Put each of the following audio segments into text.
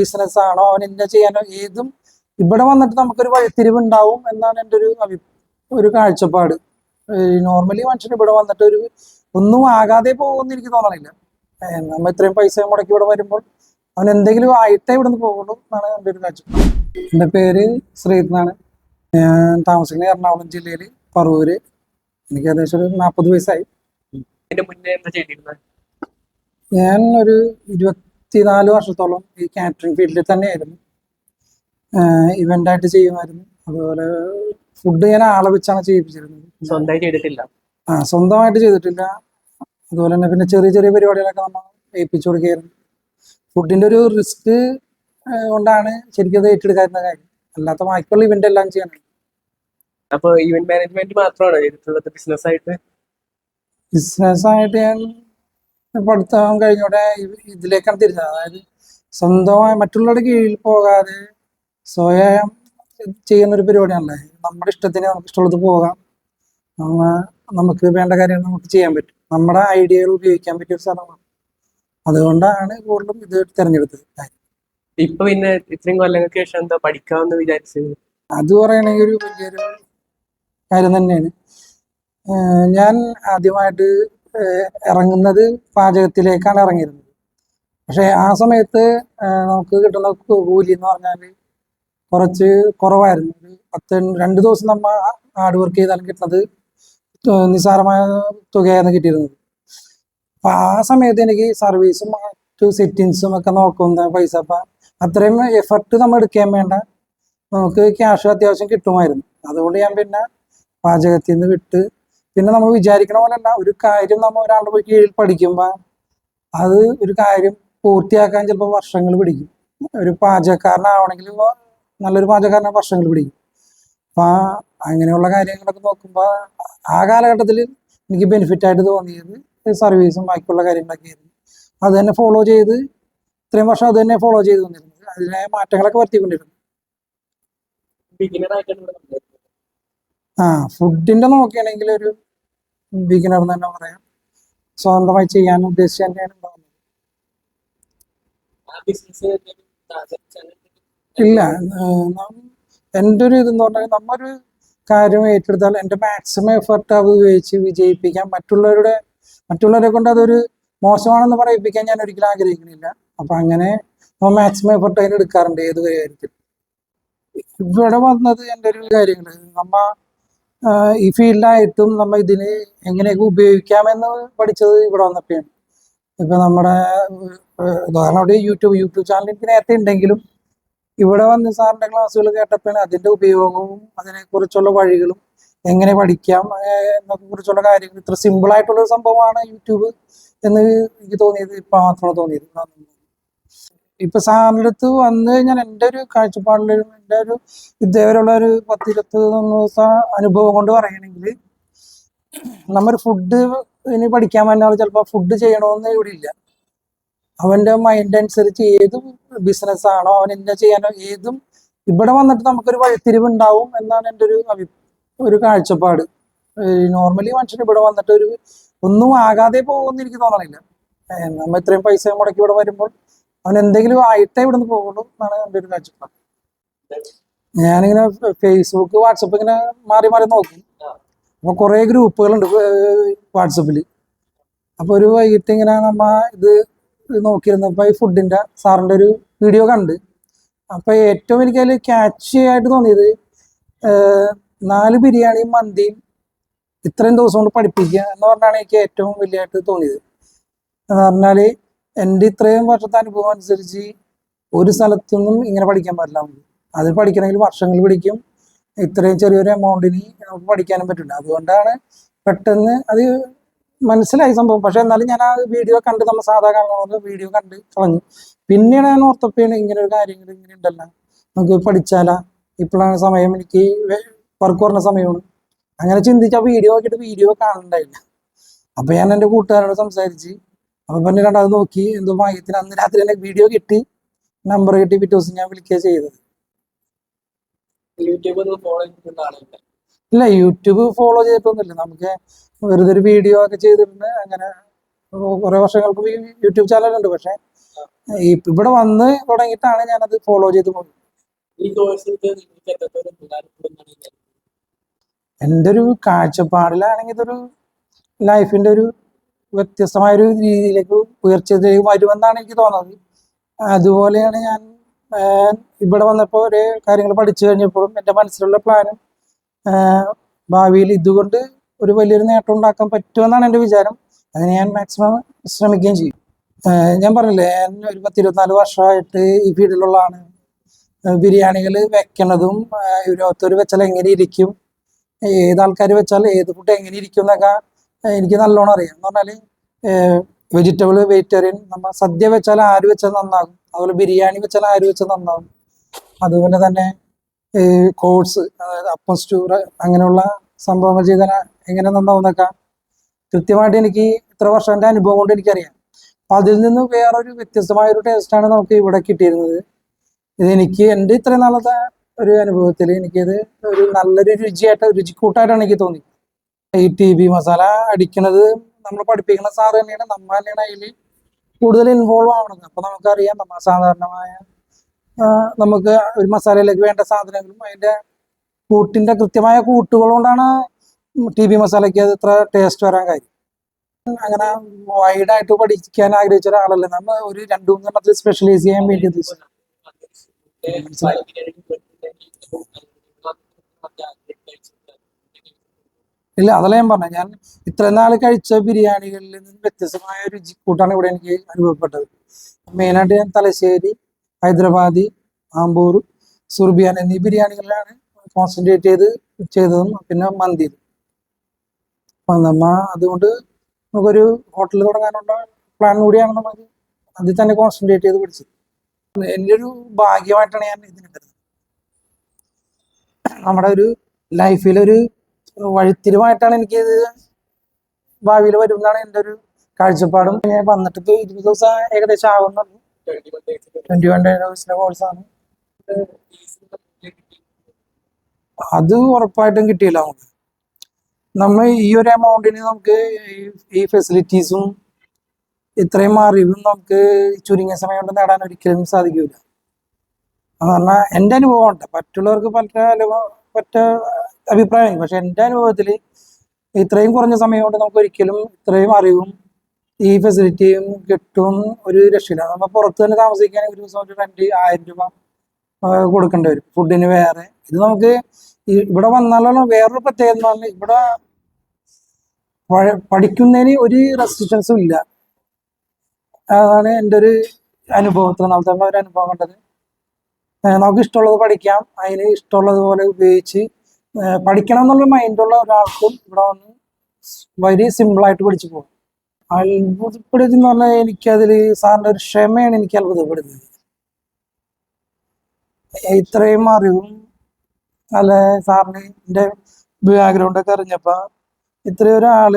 Business ആണോ? അവൻ ഇന്ന ചെയ്യാനോ? ഏതും ഇവിടെ വന്നിട്ട് നമുക്കൊരു വഴിത്തിരിവ് ഉണ്ടാവും എന്നാണ് എന്റെ ഒരു അഭി ഒരു കാഴ്ചപ്പാട്. നോർമലി മനുഷ്യൻ ഇവിടെ വന്നിട്ട് ഒരു ഒന്നും ആകാതെ പോകുമെന്ന് എനിക്ക് തോന്നണില്ല. നമ്മൾ നമ്മ ഇത്രയും പൈസ മുടക്കി ഇവിടെ വരുമ്പോൾ അവൻ എന്തെങ്കിലും ആയിട്ടേ ഇവിടെ നിന്ന് പോകുള്ളൂ എന്നാണ് എന്റെ ഒരു കാഴ്ചപ്പാട്. എന്റെ പേര് ശ്രീത് എന്നാണ്. ഞാൻ താമസിക്കുന്നത് എറണാകുളം ജില്ലയിൽ പറവൂര്. എനിക്ക് ഏകദേശം ഒരു നാൽപ്പത് വയസ്സായി. ഞാൻ ഒരു ഇരുപത്തിനാല് വർഷത്തോളം ഈ കാറ്ററിംഗ് ഫീൽഡിൽ തന്നെയായിരുന്നു. ഇവന്റ് ആയിട്ട് ചെയ്യുമായിരുന്നു. അതുപോലെ ഫുഡ് ഞാൻ ആളെ വെച്ചാണ് ചെയ്യിപ്പിച്ചിരുന്നത്. സ്വന്തമായി ചെയ്തിട്ടില്ല. ആ സ്വന്തമായിട്ട് ചെയ്തിട്ടില്ല. അതുപോലെ തന്നെ പിന്നെ ചെറിയ ചെറിയ പരിപാടികളൊക്കെ നമ്മൾ ഏൽപ്പിച്ചു കൊടുക്കുകയായിരുന്നു. ഫുഡിന്റെ ഒരു റിസ്ക് കൊണ്ടാണ് ശരിക്കും അത് ഏറ്റെടുക്കാതിരുന്ന കാര്യം അല്ലാത്ത ബാക്കിയുള്ള ഇവന്റ് എല്ലാം ചെയ്യാനാണ് അപ്പൊ ഇവന്റ് മാനേജ്മെന്റ് മാത്രമാണ് ബിസിനസ് ആയിട്ട്? ബിസിനസ് ആയിട്ട് ഞാൻ പഠിത്തം കഴിഞ്ഞോടെ ഇതിലേക്കാണ് തിരിഞ്ഞത്. അതായത് സ്വന്തമായി മറ്റുള്ളവരുടെ കീഴിൽ പോകാതെ സ്വയം ചെയ്യുന്ന ഒരു പരിപാടിയാണല്ലേ? നമ്മുടെ ഇഷ്ടത്തിന് നമുക്ക് ഇഷ്ടമുള്ളത് പോകാം. നമ്മ- നമുക്ക് വേണ്ട കാര്യങ്ങൾ നമുക്ക് ചെയ്യാൻ പറ്റും. നമ്മുടെ ഐഡിയകൾ ഉപയോഗിക്കാൻ പറ്റിയ ഒരു സ്ഥലമാണ്. അതുകൊണ്ടാണ് കൂടുതലും ഇത് തിരഞ്ഞെടുത്തത്. ഇപ്പൊ പിന്നെ ഇത്രയും കൊല്ലങ്ങൾക്ക് ശേഷം എന്താ പഠിക്കാമെന്ന് വിചാരിച്ചത്? അത് പറയണെങ്കിൽ ഒരു വലിയൊരു കാര്യം തന്നെയാണ്. ഞാൻ ആദ്യമായിട്ട് ഇറങ്ങുന്നത് പാചകത്തിലേക്കാണ് ഇറങ്ങിയിരുന്നത്. പക്ഷെ ആ സമയത്ത് നമുക്ക് കിട്ടുന്ന കൂലി എന്ന് പറഞ്ഞാൽ കുറച്ച് കുറവായിരുന്നു. ഒരു പത്ത് രണ്ട് ദിവസം നമ്മ ഹാർഡ് വർക്ക് ചെയ്താലും കിട്ടുന്നത് നിസ്സാരമായ തുകയായിരുന്നു കിട്ടിയിരുന്നത്. അപ്പൊ ആ സമയത്ത് എനിക്ക് സർവീസും മറ്റു സെറ്റിങ്സും ഒക്കെ നോക്കുന്ന പൈസ അപ്പൊ അത്രയും എഫർട്ട് നമ്മൾ എടുക്കാൻ വേണ്ട നമുക്ക് ക്യാഷ് അത്യാവശ്യം കിട്ടുമായിരുന്നു. അതുകൊണ്ട് ഞാൻ പിന്നെ പാചകത്തിൽ നിന്ന് വിട്ട് പിന്നെ നമ്മൾ വിചാരിക്കണ പോലെയല്ല ഒരു കാര്യം നമ്മൾ ഒരാളുടെ പോയി കീഴിൽ പഠിക്കുമ്പോൾ അത് ഒരു കാര്യം പൂർത്തിയാക്കാൻ ചിലപ്പോൾ വർഷങ്ങൾ പിടിക്കും. ഒരു പാചകക്കാരനാവണമെങ്കിൽ നല്ലൊരു പാചകക്കാരനെ വർഷങ്ങൾ പിടിക്കും. അപ്പൊ അങ്ങനെയുള്ള കാര്യങ്ങളൊക്കെ നോക്കുമ്പോൾ ആ കാലഘട്ടത്തിൽ എനിക്ക് ബെനിഫിറ്റ് ആയിട്ട് തോന്നിയത് സർവീസും ബാക്കിയുള്ള കാര്യങ്ങളൊക്കെ ആയിരുന്നു. അത് തന്നെ ഫോളോ ചെയ്ത് ഇത്രയും വർഷം അത് തന്നെ ഫോളോ ചെയ്ത് വന്നിരുന്നത്. അതിനായ മാറ്റങ്ങളൊക്കെ വരുത്തിക്കൊണ്ടിരുന്നു. ആ ഫുഡിന്റെ നോക്കുകയാണെങ്കിൽ ഒരു ബിഗിനർ എന്ന് തന്നെ പറയാം. സ്വന്തമായി ചെയ്യാൻ ഉദ്ദേശിച്ച് തന്നെയാണ് ഉണ്ടാവുന്നത്. ഇല്ല എന്റെ ഒരു ഇതെന്ന് പറഞ്ഞാൽ നമ്മൊരു കാര്യം ഏറ്റെടുത്താൽ എന്റെ മാക്സിമം എഫർട്ട് അത് ഉപയോഗിച്ച് വിജയിപ്പിക്കാൻ മറ്റുള്ളവരുടെ മറ്റുള്ളവരെ കൊണ്ട് അതൊരു മോശമാണെന്ന് പറയിപ്പിക്കാൻ ഞാൻ ഒരിക്കലും ആഗ്രഹിക്കുന്നില്ല. അപ്പൊ അങ്ങനെ നമ്മൾ മാക്സിമം എഫർട്ട് അതിന് എടുക്കാറുണ്ട് ഏത് കാര്യത്തിൽ ഇവിടെ വന്നത് എന്റെ ഒരു കാര്യങ്ങൾ നമ്മ ഈ ഫീൽഡായിട്ടും നമ്മൾ ഇതിന് എങ്ങനെയൊക്കെ ഉപയോഗിക്കാമെന്ന് പഠിച്ചത് ഇവിടെ വന്നപ്പോഴാണ്. ഇപ്പൊ നമ്മുടെ ഉദാഹരണമായിട്ട് ഉദാഹരണം യൂട്യൂബ് യൂട്യൂബ് ചാനൽ എനിക്ക് നേരത്തെ ഉണ്ടെങ്കിലും ഇവിടെ വന്ന് സാറിന്റെ ക്ലാസ്സുകൾ കേട്ടപ്പോഴാണ് അതിന്റെ ഉപയോഗവും അതിനെക്കുറിച്ചുള്ള വഴികളും എങ്ങനെ പഠിക്കാം എന്നൊക്കെ കുറിച്ചുള്ള കാര്യങ്ങൾ. ഇത്ര സിമ്പിൾ ആയിട്ടുള്ള ഒരു സംഭവമാണ് യൂട്യൂബ് എന്ന് എനിക്ക് തോന്നിയത് ഇപ്പൊ മാത്രമാണ് തോന്നിയത്. ഇപ്പൊ സാറിന്റെ അടുത്ത് വന്നു കഴിഞ്ഞാൽ എന്റെ ഒരു കാഴ്ചപ്പാടിലും എന്റെ ഒരു ഇതേവരെയുള്ള ഒരു പത്തിരുപത്തി ഒന്ന് ദിവസം അനുഭവം കൊണ്ട് പറയണെങ്കിൽ നമ്മൾ ഫുഡ് ഇനി പഠിക്കാൻ വന്നാൽ ചിലപ്പോൾ ഫുഡ് ചെയ്യണമെന്ന് ഇവിടെ ഇല്ല. അവന്റെ മൈൻഡ് അനുസരിച്ച് ഏത് ബിസിനസ് ആണോ അവൻ എന്താ ചെയ്യാനോ ഏതും ഇവിടെ വന്നിട്ട് നമുക്കൊരു വഴിത്തിരിവ് ഉണ്ടാവും എന്നാണ് എന്റെ ഒരു അഭി ഒരു കാഴ്ചപ്പാട്. നോർമലി മനുഷ്യൻ ഇവിടെ വന്നിട്ട് ഒരു ഒന്നും ആകാതെ പോകുമെന്ന് എനിക്ക് തോന്നണില്ല. നമ്മൾ നമ്മ ഇത്രയും പൈസ മുടക്കി ഇവിടെ വരുമ്പോൾ അവൻ എന്തെങ്കിലും ആയിട്ടേ ഇവിടെ നിന്ന് പോകുള്ളൂ എന്നാണ് എന്റെ ഒരു കാഴ്ചപ്പാട് ഞാനിങ്ങനെ ഫേസ്ബുക്ക് വാട്സപ്പ് ഇങ്ങനെ മാറി മാറി നോക്കും. അപ്പൊ കുറെ ഗ്രൂപ്പുകളുണ്ട് വാട്സപ്പിൽ അപ്പൊ ഒരു വൈകിട്ട് ഇങ്ങനെ നമ്മ ഇത് നോക്കിയിരുന്നപ്പോ ഈ ഫുഡിന്റെ സാറിന്റെ ഒരു വീഡിയോ കണ്ട്. അപ്പൊ ഏറ്റവും എനിക്ക് അതിൽ ക്യാച്ച് ആയിട്ട് തോന്നിയത് നാല് ബിരിയാണിയും മന്തിയും ഇത്രയും ദിവസം കൊണ്ട് പഠിപ്പിക്കുക എന്ന് പറഞ്ഞാണ് എനിക്ക് ഏറ്റവും വലിയതായിട്ട് തോന്നിയത്. എന്ന് പറഞ്ഞാൽ എന്റെ ഇത്രയും വർഷത്തെ അനുഭവം അനുസരിച്ച് ഒരു സ്ഥലത്തൊന്നും ഇങ്ങനെ പഠിക്കാൻ പറ്റില്ല നമുക്ക് അത് പഠിക്കണമെങ്കിൽ വർഷങ്ങൾ പിടിക്കും. ഇത്രയും ചെറിയൊരു എമൗണ്ടിന് നമുക്ക് പഠിക്കാനും പറ്റില്ല. അതുകൊണ്ടാണ് പെട്ടെന്ന് അത് മനസ്സിലായി സംഭവം. പക്ഷെ എന്നാലും ഞാൻ ആ വീഡിയോ കണ്ട് നമ്മൾ സാധാ കാണുന്ന വീഡിയോ കണ്ട് കളഞ്ഞു. പിന്നീട് ഞാൻ ഓർത്തപ്പോഴാണ് ഇങ്ങനെ ഒരു കാര്യങ്ങൾ ഇങ്ങനെ ഉണ്ടല്ല. നമുക്ക് പഠിച്ചാലാ. ഇപ്പോഴാണ് സമയം എനിക്ക് വർക്ക് പറഞ്ഞ സമയമാണ്. അങ്ങനെ ചിന്തിച്ച് ആ വീഡിയോ നോക്കിയിട്ട് വീഡിയോ കാണണ്ടായില്ല അപ്പൊ ഞാൻ എന്റെ കൂട്ടുകാരോട് സംസാരിച്ച് അപ്പൊ പിന്നെ രണ്ടാമത് നോക്കി എന്തോ ഭാഗ്യത്തിന് അന്ന് രാത്രി തന്നെ വീഡിയോ കിട്ടി. നമ്പർ കിട്ടി പിറ്റേ ദിവസം ഞാൻ വിളിക്കുക ചെയ്തത്. ഇല്ല യൂട്യൂബ് ഫോളോ ചെയ്തിട്ടൊന്നുമില്ല. നമുക്ക് വെറുതെ ഒരു വീഡിയോ ഒക്കെ ചെയ്തിട്ടുണ്ട്. അങ്ങനെ കുറെ വർഷങ്ങൾക്ക് ഈ യൂട്യൂബ് ചാനലുണ്ട് പക്ഷെ ഇവിടെ വന്ന് തുടങ്ങിയിട്ടാണ് ഞാനത് ഫോളോ ചെയ്ത് പോകുന്നത്. എന്റെ ഒരു കാഴ്ചപ്പാടിലാണെങ്കിൽ ഇതൊരു ലൈഫിന്റെ ഒരു വ്യത്യസ്തമായ ഒരു രീതിയിലേക്ക് ഉയർച്ചയിലേക്ക് വരുമെന്നാണ് എനിക്ക് തോന്നുന്നത്. അതുപോലെയാണ് ഞാൻ ഇവിടെ വന്നപ്പോൾ ഒരു കാര്യങ്ങൾ പഠിച്ചു കഴിഞ്ഞപ്പോഴും എന്റെ മനസ്സിലുള്ള പ്ലാനും ഭാവിയിൽ ഇതുകൊണ്ട് ഒരു വലിയൊരു നേട്ടം ഉണ്ടാക്കാൻ പറ്റുമെന്നാണ് എന്റെ വിചാരം. അതിന് ഞാൻ മാക്സിമം ശ്രമിക്കുകയും ചെയ്യും. ഞാൻ പറഞ്ഞില്ലേ ഞാൻ ഒരു പത്തിരുപത്തിനാല് വർഷമായിട്ട് ഈ ഫീൽഡിലുള്ളതാണ്. ബിരിയാണികൾ വെക്കണതും ഇരുപത്തൊരു വെച്ചാൽ എങ്ങനെ ഇരിക്കും ഏത് ആൾക്കാർ വെച്ചാൽ ഏത് ഫുഡ് എങ്ങനെ ഇരിക്കും എന്നൊക്കെ എനിക്ക് നല്ലോണം അറിയാം. എന്ന് പറഞ്ഞാൽ വെജിറ്റബിൾ വെജിറ്റേറിയൻ നമ്മൾ സദ്യ വെച്ചാൽ ആര് വെച്ചാൽ നന്നാകും. അതുപോലെ ബിരിയാണി വെച്ചാൽ ആര് വെച്ചാൽ നന്നാകും. അതുപോലെ തന്നെ കോഴ്സ് അതായത് അപ്പം സ്റ്റൂർ അങ്ങനെയുള്ള സംഭവങ്ങൾ ചെയ്താൽ എങ്ങനെ നന്നാവും എന്നൊക്കെ കൃത്യമായിട്ട് എനിക്ക് ഇത്ര വർഷത്തെ അനുഭവം കൊണ്ട് എനിക്കറിയാം. അപ്പൊ അതിൽ നിന്ന് വേറൊരു വ്യത്യസ്തമായൊരു ടേസ്റ്റാണ് നമുക്ക് ഇവിടെ കിട്ടിയിരുന്നത്. ഇതെനിക്ക് എന്റെ ഇത്രയും നാളത്തെ ഒരു അനുഭവത്തിൽ എനിക്കത് ഒരു നല്ലൊരു രുചിയായിട്ട് രുചിക്കൂട്ടായിട്ടാണ് എനിക്ക് തോന്നി. ഈ ടി ബി മസാല അടിക്കണത് നമ്മൾ പഠിപ്പിക്കുന്ന സാറ് തന്നെയാണ്. നമ്മൾ തന്നെയാണ് അതിൽ കൂടുതൽ ഇൻവോൾവ് ആവണത്. അപ്പൊ നമുക്കറിയാം നമ്മൾ സാധാരണമായ നമുക്ക് ഒരു മസാലയിലേക്ക് വേണ്ട സാധനങ്ങളും അതിന്റെ കൂട്ടിന്റെ കൃത്യമായ കൂട്ടുകൾ കൊണ്ടാണ് ടി ബി മസാലയ്ക്ക് അത് ഇത്ര ടേസ്റ്റ് വരാൻ കാര്യം. അങ്ങനെ വൈഡായിട്ട് പഠിക്കാൻ ആഗ്രഹിച്ച ഒരാളല്ലേ. നമ്മൾ ഒരു രണ്ടു മൂന്നെണ്ണത്തിൽ സ്പെഷ്യലൈസ് ചെയ്യാൻ വേണ്ടി ഉദ്ദേശിച്ചു ഇല്ല അതല്ല ഞാൻ പറഞ്ഞത് ഞാൻ ഇത്ര നാൾ കഴിച്ച ബിരിയാണികളിൽ നിന്ന് വ്യത്യസ്തമായ രുചി കൂട്ടാണ് ഇവിടെ എനിക്ക് അനുഭവപ്പെട്ടത്. മെയിനായിട്ട് ഞാൻ തലശ്ശേരി ഹൈദരാബാദി ആംബൂർ സുർബിയാൻ എന്നീ ബിരിയാണികളിലാണ് കോൺസെൻട്രേറ്റ് ചെയ്ത് ചെയ്തതും പിന്നെ നമ്മ അതുകൊണ്ട് നമുക്കൊരു ഹോട്ടൽ തുടങ്ങാനുള്ള പ്ലാൻ കൂടിയാണ് നമ്മൾ അതിൽ തന്നെ കോൺസെൻട്രേറ്റ് ചെയ്ത് പഠിച്ചത് എന്റെ ഒരു ഭാഗ്യമായിട്ടാണ് ഞാൻ ഇതിനെ കരുതുന്നത്. നമ്മുടെ ഒരു ലൈഫിലൊരു വഴിത്തിരിവായിട്ടാണ് എനിക്ക് ഭാവിയിൽ വരും എന്നാണ് എന്റെ ഒരു കാഴ്ചപ്പാടും. ഞാൻ വന്നിട്ട് ഇപ്പോൾ ഇരുപത് ദിവസം ഏകദേശം ആവുന്നുള്ളൂ ട്വന്റി വൺ ഡേസിന്റെ കോഴ്സാണ് അത് ഉറപ്പായിട്ടും കിട്ടിയില്ല നമുക്ക്. നമ്മൾ ഈ ഒരു എമൗണ്ടിന് നമുക്ക് ഈ- ഫെസിലിറ്റീസും ഇത്രയും അറിവും നമുക്ക് ചുരുങ്ങിയ സമയം കൊണ്ട് നേടാൻ ഒരിക്കലും സാധിക്കില്ല എന്ന് പറഞ്ഞാൽ എന്റെ അനുഭവം ഉണ്ട്. മറ്റുള്ളവർക്ക് പറ്റ പറ്റ അഭിപ്രായം. പക്ഷെ എന്റെ അനുഭവത്തിൽ ഇത്രയും കുറഞ്ഞ സമയം കൊണ്ട് നമുക്ക് ഒരിക്കലും ഇത്രയും അറിവും ഈ ഫെസിലിറ്റിയും കിട്ടും ഒരു രക്ഷയില്ല. നമ്മൾ പുറത്ത് തന്നെ താമസിക്കാൻ ഒരു ദിവസം ഒരു രണ്ട് ആയിരം രൂപ കൊടുക്കേണ്ടി വരും. ഫുഡിന് വേറെ. ഇത് നമുക്ക് ഇവിടെ വന്നാലുള്ള വേറൊരു പ്രത്യേകത എന്ന് പറഞ്ഞാൽ ഇവിടെ പഠിക്കുന്നതിന് ഒരു റെസ്ട്രിക്ഷൻസും ഇല്ല. അതാണ് എന്റെ ഒരു അനുഭവത്തിൽ നാളത്തെ ഒരു അനുഭവം കണ്ടത്. നമുക്ക് ഇഷ്ടമുള്ളത് പഠിക്കാം. അതിന് ഇഷ്ടമുള്ളതുപോലെ ഉപയോഗിച്ച് ഏഹ് പഠിക്കണം എന്നുള്ള മൈൻഡുള്ള ഒരാൾക്കും ഇവിടെ വന്ന് വളരെ സിമ്പിളായിട്ട് പഠിച്ചു പോകും. അത്ഭുതപ്പെടുത്തി പറഞ്ഞാൽ എനിക്കതിൽ സാറിന്റെ ഒരു ക്ഷമയാണ് എനിക്ക് അത്ഭുതപ്പെടുന്നത്. ഇത്രയും അറിവും അല്ല സാറിന് എന്റെ ബാക്ക്ഗ്രൗണ്ട് അറിഞ്ഞപ്പോൾ അറിഞ്ഞപ്പോ ഇത്രയും ഒരാൾ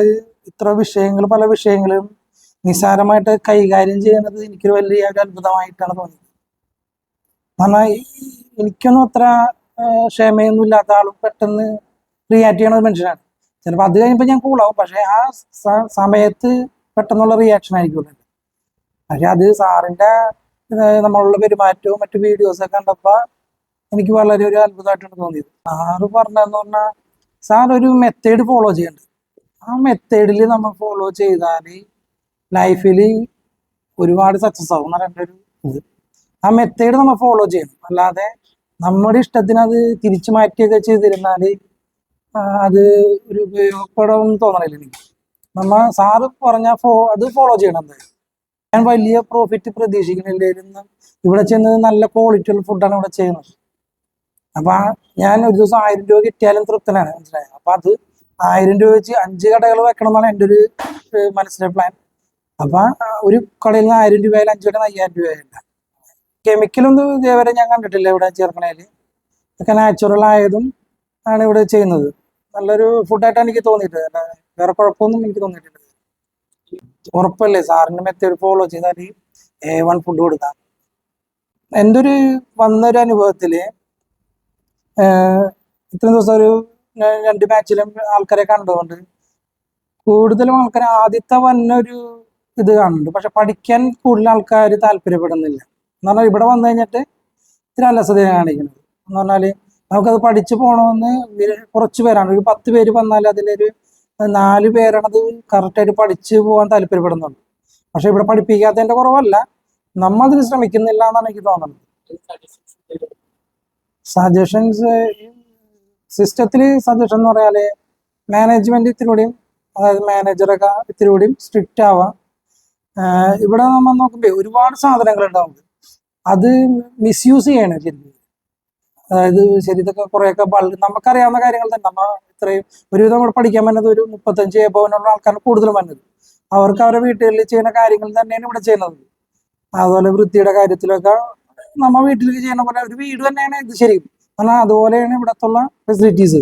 ഇത്ര വിഷയങ്ങൾ പല വിഷയങ്ങളും നിസ്സാരമായിട്ട് കൈകാര്യം ചെയ്യുന്നത് എനിക്കൊരു വലിയ ഒരു അത്ഭുതമായിട്ടാണ് തോന്നിയത്. കാരണം എനിക്കൊന്നും അത്ര ക്ഷമയൊന്നും ഇല്ലാത്ത ആളും പെട്ടെന്ന് റിയാക്ട് ചെയ്യണ ഒരു മനുഷ്യനാണ്. ചിലപ്പോൾ അത് കഴിഞ്ഞപ്പോൾ ഞാൻ കൂളാവും പക്ഷെ ആ സമയത്ത് പെട്ടെന്നുള്ള റിയാക്ഷൻ ആയിരിക്കുമല്ലോ. പക്ഷെ അത് സാറിന്റെ നമ്മളുള്ള പെരുമാറ്റവും മറ്റു വീഡിയോസൊക്കെ കണ്ടപ്പോൾ കണ്ടപ്പോ എനിക്ക് വളരെ ഒരു അത്ഭുതമായിട്ടാണ് തോന്നിയത്. സാറ് പറഞ്ഞതെന്ന് പറഞ്ഞാൽ സാർ ഒരു മെത്തേഡ് ഫോളോ ചെയ്യുന്നുണ്ട് ആ മെത്തേഡിൽ നമ്മൾ ഫോളോ ചെയ്താൽ ലൈഫിൽ ഒരുപാട് സക്സസ് ആവും എന്ന് ഒരു ഇത്. ആ മെത്തേഡ് നമ്മൾ ഫോളോ ചെയ്യണം. അല്ലാതെ നമ്മുടെ ഇഷ്ടത്തിന് അത് തിരിച്ചു മാറ്റിയൊക്കെ ചെയ്തിരുന്നാൽ അത് ഒരു ഉപയോഗപ്പെടും തോന്നണില്ല എനിക്ക്. നമ്മ സാറ് പറഞ്ഞ ഫോ അത് ഫോളോ ചെയ്യണം ഞാൻ വലിയ പ്രോഫിറ്റ് പ്രതീക്ഷിക്കുന്നില്ലായിരുന്നു ഇവിടെ ചെന്ന് നല്ല ക്വാളിറ്റിയുള്ള ഫുഡാണ് ഇവിടെ ചെയ്യുന്നത്. അപ്പൊ ഞാൻ ഒരു ദിവസം ആയിരം രൂപ കിട്ടിയാലും തൃപ്തനാണ് മനസ്സിലായത് അപ്പൊ അത് ആയിരം രൂപ വെച്ച് അഞ്ച് കടകൾ വെക്കണം എന്നാണ് എന്റെ ഒരു മനസ്സിലെ പ്ലാൻ അപ്പൊ ഒരു കടയിൽ നിന്ന് ആയിരം രൂപയിൽ അഞ്ച് നിന്ന് അയ്യായിരം രൂപയില്ല കെമിക്കലൊന്നും ഇതേവരെ ഞാൻ കണ്ടിട്ടില്ല ഇവിടെ ചേർക്കണേൽ ഒക്കെ നാച്ചുറൽ ആയതും ആണ് ഇവിടെ ചെയ്യുന്നത്. നല്ലൊരു ഫുഡായിട്ടാണ് എനിക്ക് തോന്നിയിട്ട്. വേറെ കുഴപ്പമൊന്നും എനിക്ക് തോന്നിയിട്ടില്ല. ഉറപ്പല്ലേ? സാറിന്റെ മെത്തേഡ് ഫോളോ ചെയ്താൽ എ വൺ ഫുഡ് കൊടുക്കാം എന്റെ ഒരു വന്നൊരു അനുഭവത്തിൽ ഇത്രയും ദിവസം ഒരു രണ്ട് മാച്ചിലും ആൾക്കാരെ കണ്ടതുകൊണ്ട് കൂടുതലും ആൾക്കാർ ആദ്യത്തെ വന്നൊരു ഇത് കാണുന്നുണ്ട്. പക്ഷെ പഠിക്കാൻ കൂടുതൽ ആൾക്കാർ താല്പര്യപ്പെടുന്നില്ല. എന്ന് പറഞ്ഞാൽ ഇവിടെ വന്നു കഴിഞ്ഞിട്ട് ഇത്തിരി അലസതയാണ് കാണിക്കുന്നത്. എന്ന് പറഞ്ഞാൽ നമുക്കത് പഠിച്ചു പോകണമെന്ന് കുറച്ച് പേരാണ്. ഒരു പത്ത് പേര് വന്നാൽ അതിലൊരു നാല് പേരാണത് കറക്റ്റായിട്ട് പഠിച്ചു പോകാൻ താല്പര്യപ്പെടുന്നുള്ളൂ പക്ഷെ ഇവിടെ പഠിപ്പിക്കാത്തതിന്റെ കുറവല്ല. നമ്മ അതിന് ശ്രമിക്കുന്നില്ല എന്നാണ് എനിക്ക് തോന്നുന്നത്. സജഷൻസ് സിസ്റ്റത്തിൽ സജഷൻ എന്ന് പറഞ്ഞാൽ മാനേജ്മെന്റ് ഇത്തിരി കൂടിയും അതായത് മാനേജറൊക്കെ ഇത്തിരി കൂടിയും സ്ട്രിക്റ്റ് ആവാം. ഇവിടെ നമ്മൾ നോക്കുമ്പോൾ ഒരുപാട് സാധനങ്ങൾ ഉണ്ടാവും അത് മിസ്യൂസ് ചെയ്യണം ശരിക്കും അതായത് ശരി ഇതൊക്കെ കുറെയൊക്കെ നമുക്കറിയാവുന്ന കാര്യങ്ങൾ തന്നെ. നമ്മ ഇത്രയും ഒരുവിധം നമ്മൾ പഠിക്കാൻ പറ്റുന്നത് ഒരു മുപ്പത്തഞ്ച് എബോവിനുള്ള ആൾക്കാർ കൂടുതലും വന്നത്. അവർക്ക് അവരുടെ വീട്ടുകളിൽ ചെയ്യുന്ന കാര്യങ്ങൾ തന്നെയാണ് ഇവിടെ ചെയ്യുന്നത്. അതുപോലെ വൃത്തിയുടെ കാര്യത്തിലൊക്കെ നമ്മ വീട്ടിലേക്ക് ചെയ്യുന്ന പോലെ ഒരു വീട് തന്നെയാണ് ഇത് ശരിക്കും. കാരണം അതുപോലെയാണ് ഇവിടത്തുള്ള ഫെസിലിറ്റീസ്